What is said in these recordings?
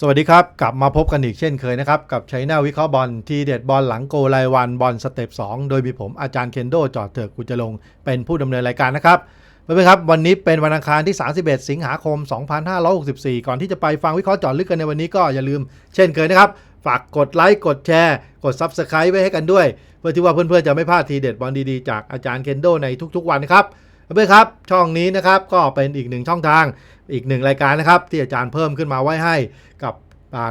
สวัสดีครับ กลับมาพบกันอีกเช่นเคยนะครับ กับชัยนาวิเคราะห์บอลทีเด็ดบอลหลังโกรายวันบอลสเต็ป2โดยมีผมอาจารย์เคนโดจอดเถือกกุจลงเป็นผู้ดำเนินรายการนะครับเพื่อนครับ วันนี้เป็นวันอังคารที่ 31 สิงหาคม 2564 ก่อนที่จะไปฟังวิเคราะห์จอดลึกกันในวันนี้ก็อย่าลืมเช่นเคยนะครับ ฝากกดไลค์กดแชร์กด Subscribe ไว้ให้กันด้วย เพื่อที่ว่าเพื่อนๆจะไม่พลาดทีเด็ดบอลดีๆจากอาจารย์เคนโดในทุกๆวันนะครับ เพื่อนครับช่องนี้นะครับก็เป็นอีกหนึ่งช่องทางอีกหนึ่งรายการนะครับ ที่อาจารย์เพิ่มขึ้นมาไว้ให้กับ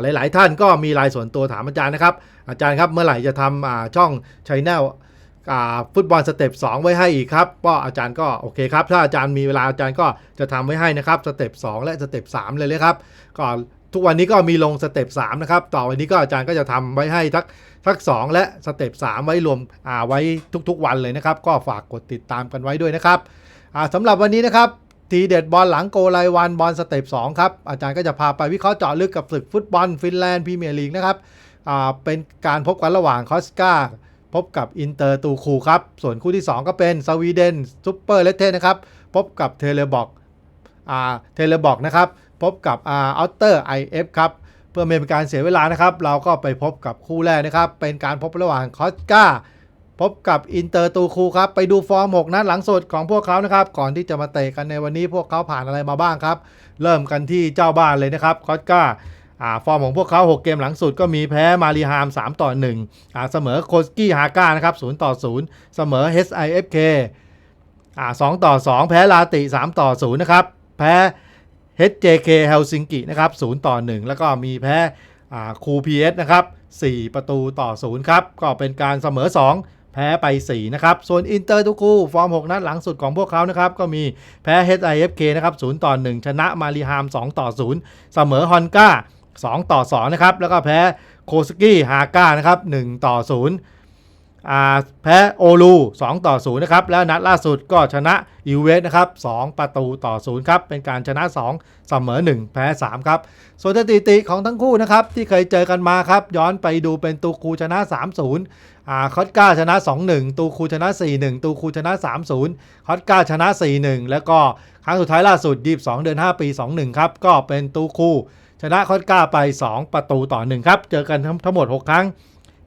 หลาย ๆ ท่านก็มีไลายส่วนตัวถามอาจารย์นะครับ อาจารย์ครับเมื่อไหร่จะทำช่องชัยแนลฟุตบอลสเต็ป2ไว้ให้อีกครับก็อาจารย์ก็โอเคครับถ้าอาจารย์มีเวลาอาจารย์ก็จะทำไว้ให้นะครับสเต็ป2และสเต็ป3เลยเลยครับก็ทุกวันนี้ก็มีลงสเต็ป3นะครับต่อวันนี้ก็อาจารย์ก็จะทำไว้ให้ทักทัก2และสเต็ป3ไว้รวมอ่าไว้ทุกๆ วันเลยนะครับ ก็ฝากกดติดตามกันไว้ด้วยนะครับ สำหรับวันนี้นะครับ ทีเด็ดบอลหลังโกไลวันบอลสเต็ป2ครับ อาจารย์ก็จะพาไปวิเคราะห์เจาะลึกกับศึกฟุตบอลฟินแลนด์พรีเมียร์ลีกนะครับเป็นการพบกันระหว่างคอสกาพบกับอินเตอร์ตูคูครับ ส่วนคู่ที่ 2 ก็เป็นสวีเดนซูเปอร์เลเทนะครับ พบกับเทเลบอกเทเลบอกนะครับ พบกับอาอัลเตอร์ไอเอฟครับ เพื่อไม่เป็นการเสียเวลานะครับ เราก็ไปพบกับคู่แรกนะครับ เป็นการพบระหว่างคอสกา พบกับอินเตอร์ตูคูครับ ไปดูฟอร์ม 6 นัดหลังสุดของพวกเขานะครับ ก่อนที่จะมาเตะกันในวันนี้พวกเขาผ่านอะไรมาบ้างครับ เริ่มกันที่เจ้าบ้านเลยนะครับคอสกาอ่าฟอร์มของพวกเขา 6 เกมหลังสุดก็มีแพ้มารีฮาม 3 ต่อ1อ่าเสมอโคสกี้ฮาก้านะครับ0ต่อ0 เสมอ HIFK อ่า2ต่อ 2 แพ้ลาติ 3 ต่อ0นะครับแพ้ HJK เฮลซิงกินะครับ0ต่อ 1 แล้วก็มีแพ้อ่าคูพีเอสนะครับ4ประตูต่อ0ครับก็เป็นการเสมอ 2 แพ้ไป 4 นะครับ ส่วนอินเตอร์ทุกคู่ ฟอร์ม 6 นัดหลังสุดของพวกเขานะครับ ก็มีแพ้ HIFK นะครับ0ต่อ 1 ชนะมารีฮาม 2 ต่อ 0 เสมอฮอนก้า 2 ต่อ 2 นะครับ แล้วก็แพ้โคสกี้ฮาก้านะครับ 1 ต่อ 0 แพ้โอลู2ต่อ0นะครับแล้วนัดล่าสุดก็ชนะยูเวสนะครับ2ประตูต่อ0ครับเป็นการชนะ 2 เสมอ 1 แพ้ 3 ครับ ส่วนสถิติของทั้งคู่นะครับที่เคยเจอกันมาครับ ย้อนไปดูเป็นตูคูชนะ 3-0อ่าคอตก้าชนะ 2-1 ตูคูชนะ 4-1 ตูคูชนะ 3-0 คอตก้าชนะ 4-1 แล้วก็ครั้งสุดท้ายล่าสุด 22 เดือน 5 ปี 2-1 ครับก็เป็นตูคูชนะคอตก้าไป 2 ประตูต่อ 1 ครับ เจอกันทั้งหมด 6 ครั้ง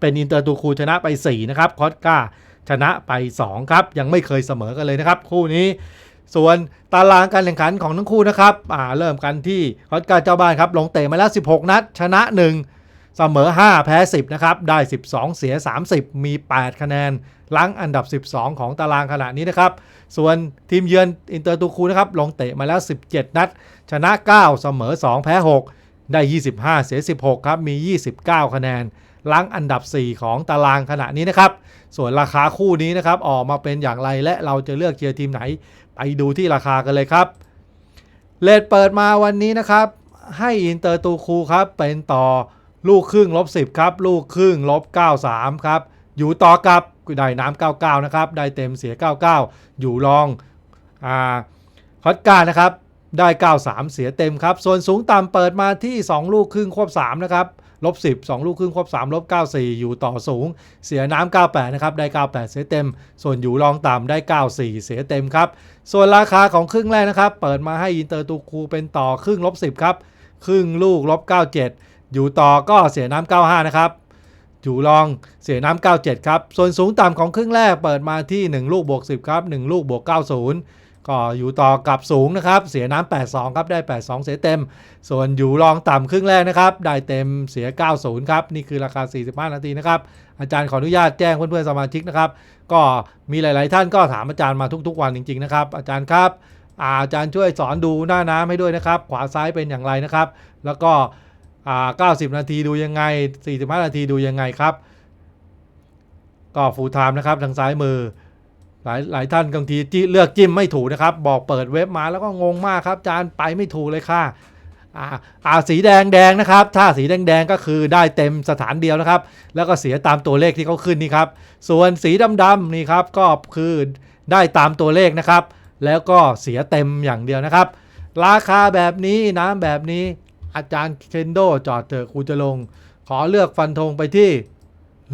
เป็นอินเตอร์ตูคูชนะไป 4 นะครับคอสกาชนะไป 2 ครับ ยังไม่เคยเสมอกันเลยนะครับ คู่นี้ ส่วนตารางการแข่งขันของทั้งคู่นะครับอ่าเริ่มกันที่คอสกาเจ้าบ้านครับ ลงเตะมาแล้ว 16 นัด ชนะ 1 เสมอ 5 แพ้ 10 นะครับ ได้ 12 เสีย 30 มี 8 คะแนนล้งอันดับ 12 ของตารางขณะนี้นะครับ ส่วนทีมเยือนอินเตอร์ตูคูนะครับ ลงเตะมาแล้ว 17 นัด ชนะ 9 เสมอ 2 แพ้ 6 ได้ 25 เสีย 16 ครับ มี 29 คะแนน ล้งอันดับ 4 ของตารางขณะนี้นะครับ ส่วนราคาคู่นี้นะครับออกมาเป็นอย่างไรและเราจะเลือกเชียร์ทีมไหน ไปดูที่ราคากันเลยครับ เลทเปิดมาวันนี้นะครับ ให้อินเตอร์ตูคูครับเป็นต่อลูกครึ่งลบ10ครับลูกครึ่งลบ93ครับอยู่ต่อกับได้น้ำ99นะครับได้เต็มเสีย 99 อยู่รองอ่าคอตการนะครับได้ 93 เสียเต็มครับ ส่วนสูงต่ำเปิดมาที่ 2 ลูกครึ่งควบ3นะครับ ลบ10 2 ลูกครึ่งควบ3ลบ94 อยู่ต่อสูง เสียน้ำ98 นะครับ ได้ 98 เสียเต็ม ส่วนอยู่รองต่ำได้ 94 เสียเต็มครับ ส่วนราคาของครึ่งแรกนะครับ เปิดมาให้อินเตอร์ตูคูเป็นต่อครึ่งลบ10 ครับ ครึ่งลูกลบ97 อยู่ต่อก็เสียน้ำ95 นะครับอยู่รองเสียน้ำ97 ครับ ส่วนสูงต่ำของครึ่งแรกเปิดมาที่ 1 ลูกบวก10 ครับ 1 ลูกบวก90 ก็อยู่ต่อกับสูงนะครับ เสียน้ำ82 ครับได้ 82 เสียเต็ม ส่วนอยู่รองต่ำครึ่งแรกนะครับ ได้เต็มเสีย 90 ครับ นี่คือราคา 45 นาทีนะครับ อาจารย์ขออนุญาตแจ้งเพื่อนๆสมาชิกนะครับ ก็มีหลายๆท่านก็ถามอาจารย์มาทุกๆวันจริงๆนะครับ อาจารย์ครับ อาจารย์ช่วยสอนดูหน้าน้ำให้ด้วยนะครับ ขวาซ้ายเป็นอย่างไรนะครับ แล้วก็90 นาทีดูยังไง 45 นาทีดูยังไงครับ ก็ฟูลไทม์นะครับทางซ้ายมือ หลายหลายท่านบางทีเลือกจิ้มไม่ถูกนะครับ บอกเปิดเว็บมาแล้วก็งงมากครับจารย์ไปไม่ถูกเลยค่ะอ่าอ่าสีแดงแดงนะครับ ถ้าสีแดงแดงก็คือได้เต็มสถานเดียวนะครับ แล้วก็เสียตามตัวเลขที่เขาขึ้นนี่ครับ ส่วนสีดำๆนี่ครับก็คือได้ตามตัวเลขนะครับ แล้วก็เสียเต็มอย่างเดียวนะครับ ราคาแบบนี้น้ำแบบนี้อาจารย์เคนโดจอดเถอะครูจะลง ขอเลือกฟันธงไปที่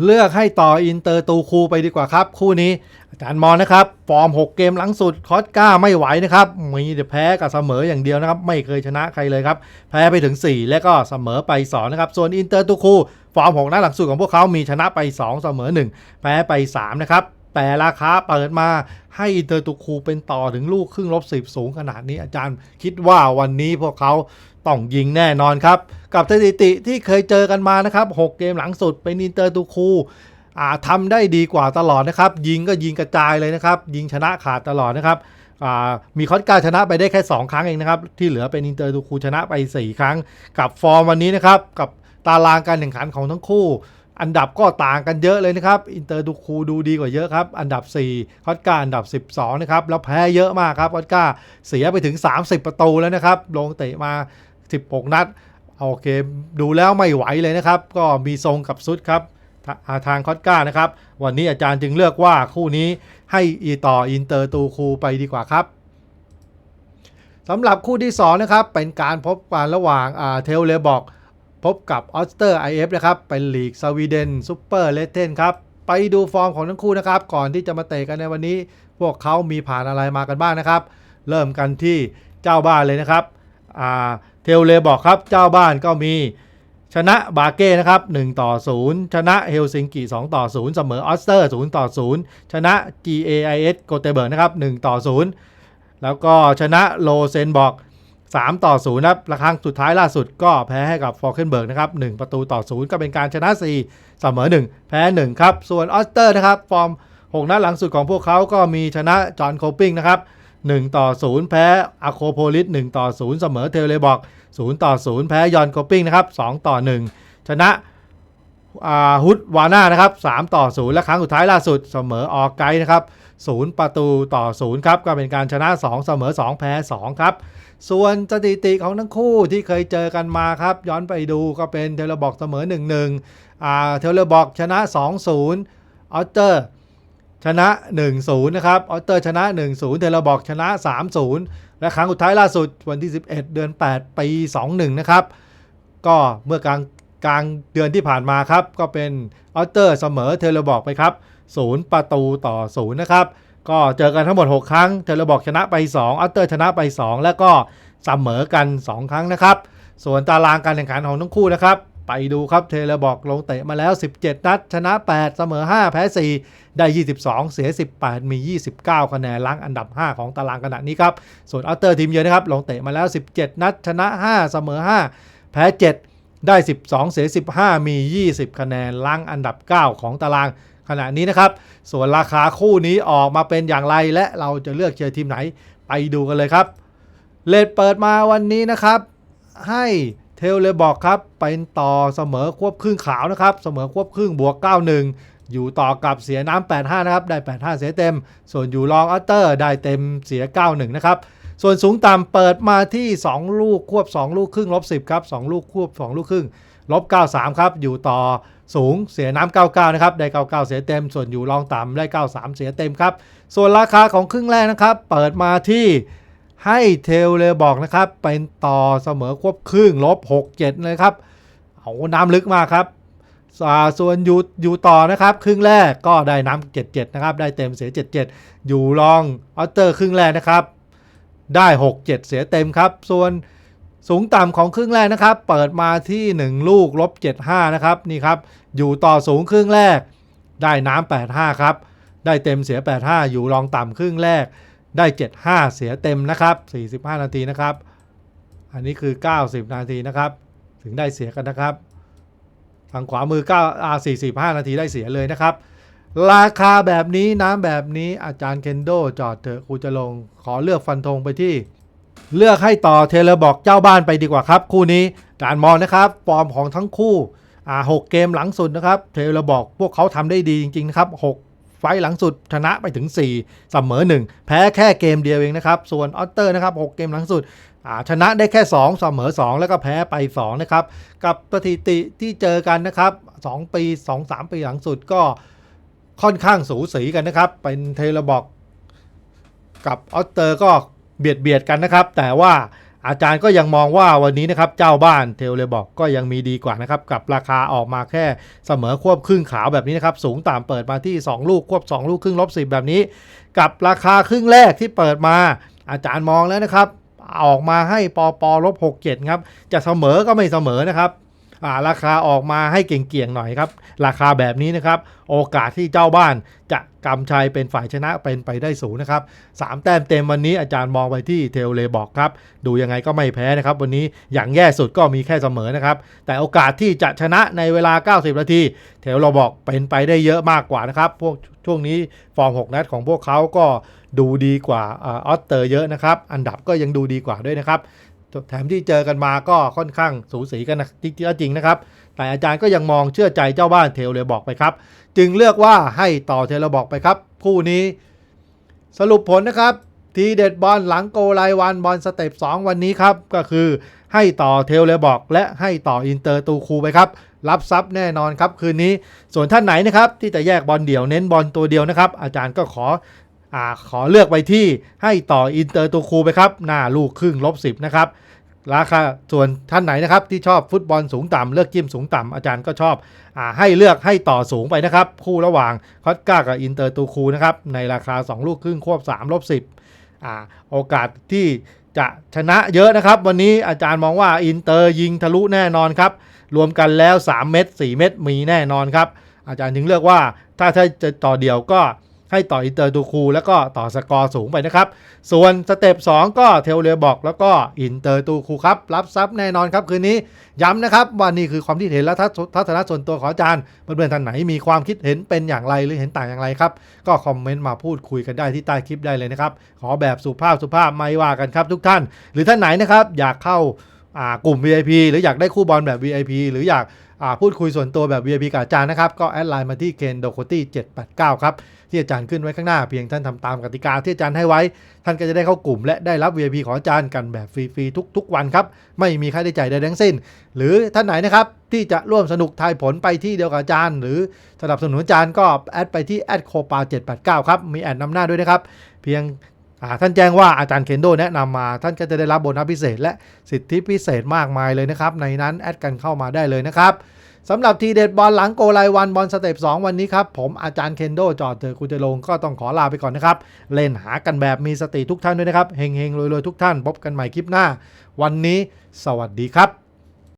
เลือกให้ต่ออินเตอร์ตูคูไปดีกว่าครับ คู่นี้อาจารย์มอนนะครับ ฟอร์ม 6 เกมหลังสุดคอสก้าไม่ไหวนะครับ มีแต่แพ้กับเสมออย่างเดียวนะครับ ไม่เคยชนะใครเลยครับ แพ้ไปถึง 4 และก็เสมอไป2นะครับ ส่วนอินเตอร์ตูคูฟอร์ม 6นัดหลังสุดของพวกเขามีชนะไป 2 เสมอ 1 แพ้ไป 3 นะครับ แต่ราคาเปิดมาให้อินเตอร์ตูคูเป็นต่อถึงลูกครึ่งลบสิบสูงขนาดนี้อาจารย์คิดว่าวันนี้พวกเขาต้องยิงแน่นอนครับ กับสถิติที่เคยเจอกันมานะครับ 6 เกมหลังสุดเป็นอินเตอร์ตูคูทำได้ดีกว่าตลอดนะครับ ยิงก็ยิงกระจายเลยนะครับ ยิงชนะขาดตลอดนะครับมีคอสการชนะไปได้แค่ 2 ครั้งเองนะครับ ที่เหลือเป็นอินเตอร์ตูคูชนะไป 4 ครั้ง กับฟอร์มวันนี้นะครับ กับตารางการแข่งขันของทั้งคู่ อันดับก็ต่างกันเยอะเลยนะครับ อินเตอร์ดูคูดูดีกว่าเยอะครับ อันดับ 4 คอสกาอันดับ 12 นะครับ แล้วแพ้เยอะมากครับ คอสกาเสียไปถึง 30 ประตูแล้วนะครับ ลงเตะมา 16 นัด โอเค ดูแล้วไม่ไหวเลยนะครับ ก็มีทรงกับซุดครับทาทางคอสกานะครับ วันนี้อาจารย์จึงเลือกว่าคู่นี้ให้อีต่ออินเตอร์ตูคูไปดีกว่าครับสำหรับคู่ที่2นะครับ เป็นการพบกันระหว่างเทลเลบอก พบกับออสเตอร์ IF นะครับเป็นลีกสวีเดนซูเปอร์เลเทนครับ ไปดูฟอร์มของทั้งคู่นะครับ ก่อนที่จะมาเตะกันในวันนี้ พวกเขามีผ่านอะไรมากันบ้างนะครับ เริ่มกันที่เจ้าบ้านเลยนะครับเทลเลบอกครับเจ้าบ้านก็มีชนะบาเก้นะครับ1ต่อ 0 ชนะเฮลซิงกิ2ต่อ 0 เสมอออสเตอร์ 0 ต่อ 0 ชนะ GAIS โกเตเบิร์กนะครับ1ต่อ 0 แล้วก็ชนะโลเซนบอก 3 ต่อ0นะครับละครั้งสุดท้ายล่าสุดก็แพ้ให้กับฟอร์เคนเบิร์กนะครับ1ประตูต่อ 0 ก็เป็นการชนะ 4 เสมอ 1 แพ้ 1 ครับ ส่วนออสเตอร์นะครับ ฟอร์ม 6 นัดหลังสุดของพวกเขาก็มีชนะจอห์นโคปิงนะครับ1ต่อ 0 แพ้อะโคโพลิส1ต่อ 0 เสมอเทเลบอก0ต่อ 0 แพ้ยอนโคปิงนะครับ2ต่อ 1 ชนะฮุดวาน่านะครับ3ต่อ 0 และครั้งสุดท้ายล่าสุดเสมอออกไกด์นะครับ0ประตูต่อ 0 ครับ ก็เป็นการชนะ 2 เสมอ 2 แพ้ 2 ครับ ส่วนสถิติของทั้งคู่ที่เคยเจอกันมาครับ ย้อนไปดูก็เป็นเทเลบอกเสมอ 1-1อ่าเทเลบอกชนะ 2-0ออสเตอร์ชนะ 1-0 นะครับ ออสเตอร์ชนะ 1-0 เทเลบอกชนะ 3-0 และครั้งสุดท้ายล่าสุดวันที่ 11 เดือน 8 ปี 21 นะครับ ก็เมื่อกลางกลางเดือนที่ผ่านมาครับ ก็เป็นออสเตอร์เสมอเทเลบอกไปครับ 0 ประตูต่อ 0 นะครับ ก็เจอกันทั้งหมด 6 ครั้ง เทเลบอกชนะไป 2ออสเตอร์ชนะไป 2 แล้วก็เสมอกัน 2 ครั้งนะครับ ส่วนตารางการแข่งขันของทั้งคู่นะครับ ไปดูครับเทเลบอกลงเตะมาแล้ว 17 นัด ชนะ 8 เสมอ 5 แพ้ 4 ได้ 22 เสีย 18 มี 29 คะแนนล้างอันดับ 5 ของตารางขณะนี้ครับ ส่วนออสเตอร์ทีมเยือนนะครับ ลงเตะมาแล้ว 17 นัด ชนะ 5 เสมอ 5 แพ้ 7 ได้ 12 เสีย 15 มี 20 คะแนนล้างอันดับ 9 ของตารางขณะนี้นะครับ ส่วนราคาคู่นี้ออกมาเป็นอย่างไรและเราจะเลือกเชียร์ทีมไหนไปดูกันเลยครับ เลดเปิดมาวันนี้นะครับ ให้เทลเลบอกครับเป็นต่อเสมอควบครึ่งขาวนะครับ เสมอควบครึ่งบวก 91 อยู่ต่อกับเสียน้ำ85 นะครับ ได้ 85 เสียเต็ม ส่วนอยู่รองอัตเตอร์ได้เต็มเสีย 91 นะครับ ส่วนสูงต่ำเปิดมาที่ 2 ลูกควบ 2 ลูกครึ่งลบ10ครับ2ลูกควบ 2 ลูกครึ่งลบ93ครับอยู่ต่อสูงเสียน้ำ99นะครับได้99 เสียเต็ม ส่วนอยู่รองต่ำได้ 93 เสียเต็มครับ ส่วนราคาของครึ่งแรกนะครับ เปิดมาที่ให้เทลเลยบอกนะครับ เป็นต่อเสมอควบครึ่งลบ6 7เลยครับเอาน้ำลึกมากครับส่วนอยู่อยู่ต่อนะครับ ครึ่งแรกก็ได้น้ำ77นะครับได้เต็มเสีย 77 อยู่รองออเตอร์ครึ่งแรกนะครับ ได้ 6 7 เสียเต็มครับ ส่วนสูงต่ำของครึ่งแรกนะครับ เปิดมาที่ 1 ลูกลบ75 นะครับนี่ครับ อยู่ต่อสูงครึ่งแรก ได้น้ำ85 ครับ ได้เต็มเสีย 85 อยู่รองต่ำครึ่งแรก ได้ 75 เสียเต็มนะครับ 45 นาทีนะครับ อันนี้คือ 90 นาทีนะครับ ถึงได้เสียกันนะครับ ทางขวามือ9อ่า45 นาทีได้เสียเลยนะครับ ราคาแบบนี้น้ำแบบนี้อาจารย์เคนโดจอดเถอะครูจะลงขอเลือกฟันธงไปที่ เลือกให้ต่อเทเลบอกเจ้าบ้านไปดีกว่าครับ คู่นี้อารมองนะครับฟอร์มของทั้งคู่อ่าหกเกมหลังสุดนะครับ เทเลบอกพวกเขาทำได้ดีจริงๆนะครับหกไฟล์หลังสุดชนะไปถึง 4 เสมอ 1 แพ้แค่เกมเดียวเองนะครับ ส่วนออสเตอร์นะครับ6เกมหลังสุดชนะได้แค่ 2 เสมอ 2 แล้วก็แพ้ไป 2 นะครับ กับสถิติที่เจอกันนะครับ 2 ปี 2-3 ปีหลังสุดก็ ค่อนข้างสูสีกันนะครับ เป็นเทเลบอกกับออสเตอร์ก็เบียดเบียดกันนะครับ แต่ว่าอาจารย์ก็ยังมองว่าวันนี้นะครับเจ้าบ้านเทลเลบอกก็ยังมีดีกว่านะครับ กับราคาออกมาแค่เสมอควบครึ่งขาวแบบนี้นะครับ สูงต่ำเปิดมาที่ 2 ลูกควบ 2 ลูกครึ่งลบ 10 แบบนี้ กับราคาครึ่งแรกที่เปิดมา อาจารย์มองแล้วนะครับ ออกมาให้ปอปลบ67ครับ จะเสมอก็ไม่เสมอนะครับ ราคาออกมาให้เก่งๆหน่อยครับ ราคาแบบนี้นะครับ โอกาสที่เจ้าบ้านจะกำชัยเป็นฝ่ายชนะเป็นไปได้สูงนะครับสามแต้มเต็มวันนี้อาจารย์มองไปที่เทลเลบอกครับ ดูยังไงก็ไม่แพ้นะครับ วันนี้อย่างแย่สุดก็มีแค่เสมอนะครับ แต่โอกาสที่จะชนะในเวลา 90 นาที เทลเราบอกเป็นไปได้เยอะมากกว่านะครับ พวกช่วงนี้ฟอร์ม 6 นัดของพวกเขาก็ดูดีกว่าอาออสเตอร์เยอะนะครับ อันดับก็ยังดูดีกว่าด้วยนะครับ แถมที่เจอกันมาก็ค่อนข้างสูสีกันนะจริงจริงนะครับ แต่อาจารย์ก็ยังมองเชื่อใจเจ้าบ้านเทลเลยบอกไปครับ จึงเลือกว่าให้ต่อเทเลบอกไปครับ คู่นี้ สรุปผลนะครับ ทีเด็ดบอลหลังโกไลวันบอลสเต็ป2วันนี้ครับก็คือให้ต่อเทลเลยบอก และให้ต่ออินเตอร์ตูคูไปครับรับทรัพย์แน่นอนครับคืนนี้ ส่วนท่านไหนนะครับที่จะแยกบอลเดี่ยวเน้นบอลตัวเดียวนะครับ อาจารย์ก็ขอ อาขอเลือกไปที่ให้ต่ออินเตอร์ตูคูไปครับ หน้าลูกครึ่งลบ 10 นะครับ ราคาส่วนท่านไหนนะครับที่ชอบฟุตบอลสูงต่ำเลือกจิ้มสูงต่ำอาจารย์ก็ชอบอาให้เลือกให้ต่อสูงไปนะครับ คู่ระหว่างคอตก้ากับอินเตอร์ตูคูนะครับในราคา 2 ลูกครึ่งควบ3ลบ10อ่าโอกาสที่จะชนะเยอะนะครับ วันนี้อาจารย์มองว่าอินเตอร์ยิงทะลุแน่นอนครับ รวมกันแล้ว 3 เม็ด4เม็ดมีแน่นอนครับ อาจารย์ถึงเลือกว่าถ้าถ้าจะต่อเดี่ยวก็ ให้ต่ออินเตอร์ตูคูแล้วก็ต่อสกอร์สูงไปนะครับ ส่วนสเต็ป2ก็เทลเรียบอกแล้วก็อินเตอร์ตูคูครับ รับทรัพย์แน่นอนครับคืนนี้ย้ำนะครับว่านี่คือความคิดเห็นและทัศทัศนะส่วนตัวของอาจารย์เพื่อนๆท่านไหนมีความคิดเห็นเป็นอย่างไรหรือเห็นต่างอย่างไรครับ ก็คอมเมนต์มาพูดคุยกันได้ที่ใต้คลิปได้เลยนะครับขอแบบสุภาพสุภาพไม่ว่ากันครับทุกท่าน หรือท่านไหนนะครับอยากเข้า กลุ่ม VIP หรืออยากได้คู่บอลแบบ VIP หรืออยากอ่าพูดคุยส่วนตัวแบบ VIP กับอาจารย์นะครับ ก็แอดไลน์มาที่เคนโดโคตี้789 ครับ ที่อาจารย์ขึ้นไว้ข้างหน้าเพียงท่านทำตามกติกาที่อาจารย์ให้ไว้ ท่านก็จะได้เข้ากลุ่ม และได้รับ VIP ของอาจารย์กันแบบฟรีๆทุก ๆ วันครับ ไม่มีค่าใช้จ่ายใดทั้งสิ้น หรือท่านไหนนะครับที่จะร่วมสนุกทายผลไปที่เดียวกับอาจารย์ หรือสนับสนุนอาจารย์ก็แอดไปที่แอดโคปา789ครับมีแอดนำหน้าด้วยนะครับเพียง ท่านแจ้งว่าอาจารย์เคนโดแนะนำมา ท่านก็จะได้รับโบนัสพิเศษ และสิทธิพิเศษมากมายเลยนะครับ ในนั้นแอดกันเข้ามาได้เลยนะครับสำหรับทีเด็ดบอลหลังโกไลวันบอลสเต็ป2วันนี้ครับ ผมอาจารย์เคนโดจอดเถอะกูจะลงก็ต้องขอลาไปก่อนนะครับ เล่นหากันแบบมีสติทุกท่านด้วยนะครับเฮงๆรวยๆทุกท่านพบกันใหม่คลิปหน้า วันนี้ สวัสดีครับ